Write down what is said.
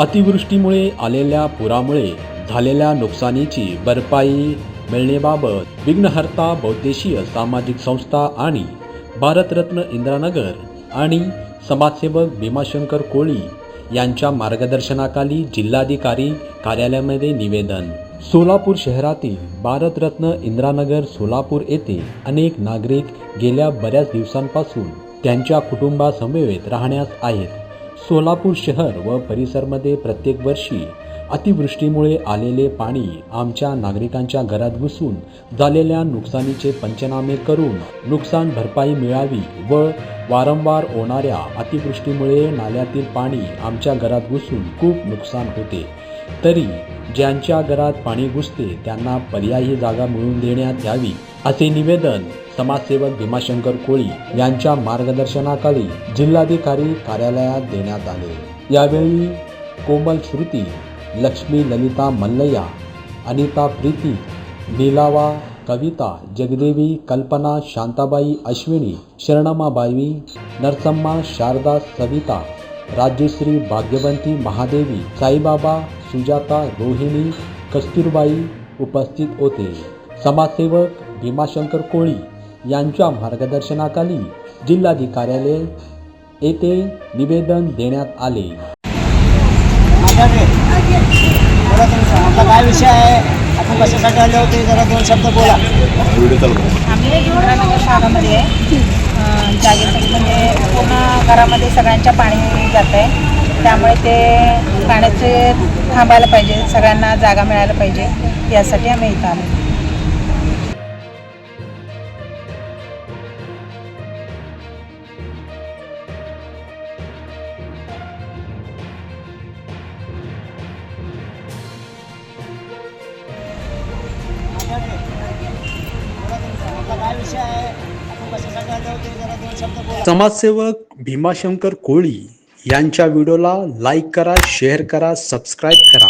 अतिवृष्टीमुळे आलेल्या पुरामुळे झालेल्या नुकसानीची भरपाई मिळण्याबाबत विघ्नहर्ता बहुद्देशीय सामाजिक संस्था आणि भारतरत्न इंदिरानगर आणि समाजसेवक भीमाशंकर कोळी यांच्या मार्गदर्शनाखाली जिल्हाधिकारी कार्यालयामध्ये निवेदन. सोलापूर शहरातील भारतरत्न इंदिरानगर सोलापूर येथे अनेक नागरिक गेल्या बऱ्याच दिवसांपासून त्यांच्या कुटुंबासमवेत राहण्यास आहेत. सोलापूर शहर व परिसरमध्ये प्रत्येक वर्षी अतिवृष्टीमुळे आलेले पाणी आमच्या नागरिकांच्या घरात घुसून झालेल्या नुकसानीचे पंचनामे करून नुकसान भरपाई मिळावी व वारंवार होणाऱ्या अतिवृष्टीमुळे नाल्यातील पाणी आमच्या घरात घुसून खूप नुकसान होते. तरी ज्यांच्या घरात पाणी घुसते त्यांना पर्यायी जागा मिळवून देण्यात यावी असे निवेदन समाजसेवक भीमाशंकर कोळी यांच्या मार्गदर्शनाखाली जिल्हाधिकारी कार्यालयात देण्यात आले. यावेळी कोमल श्रुती लक्ष्मी ललिता मल्लया अनिता प्रीती नीलावा कविता जगदेवी कल्पना शांताबाई अश्विनी शरणमाबाई नरसम्मा शारदा सविता राजश्री भाग्यवंती महादेवी साईबाबा सुजाता रोहिणी कस्तुरबाई उपस्थित होते. समाजसेवक भीमाशंकर कोळी यांच्या मार्गदर्शनाखाली जिल्हाधिकार्यालय येथे निवेदन देण्यात आले. काय विषय आहे? आपण कशासाठी आले होते जरा दोन शब्द बोला. आम्ही इंदिरानगर शहरामध्ये आहे जागेसाठी म्हणजे पूर्ण घरामध्ये सगळ्यांच्या पाणी जात. आहे त्यामुळे ते पाण्याचे थांबायला पाहिजे सगळ्यांना जागा मिळायला पाहिजे यासाठी आम्ही इथं आलो. आपला काय विषय आहे? आपण कशासाठी जरा दोन शब्द बोला. समाजसेवक भीमाशंकर कोळी यांच्या व्हिडिओला लाईक करा शेअर करा सबस्क्राईब करा.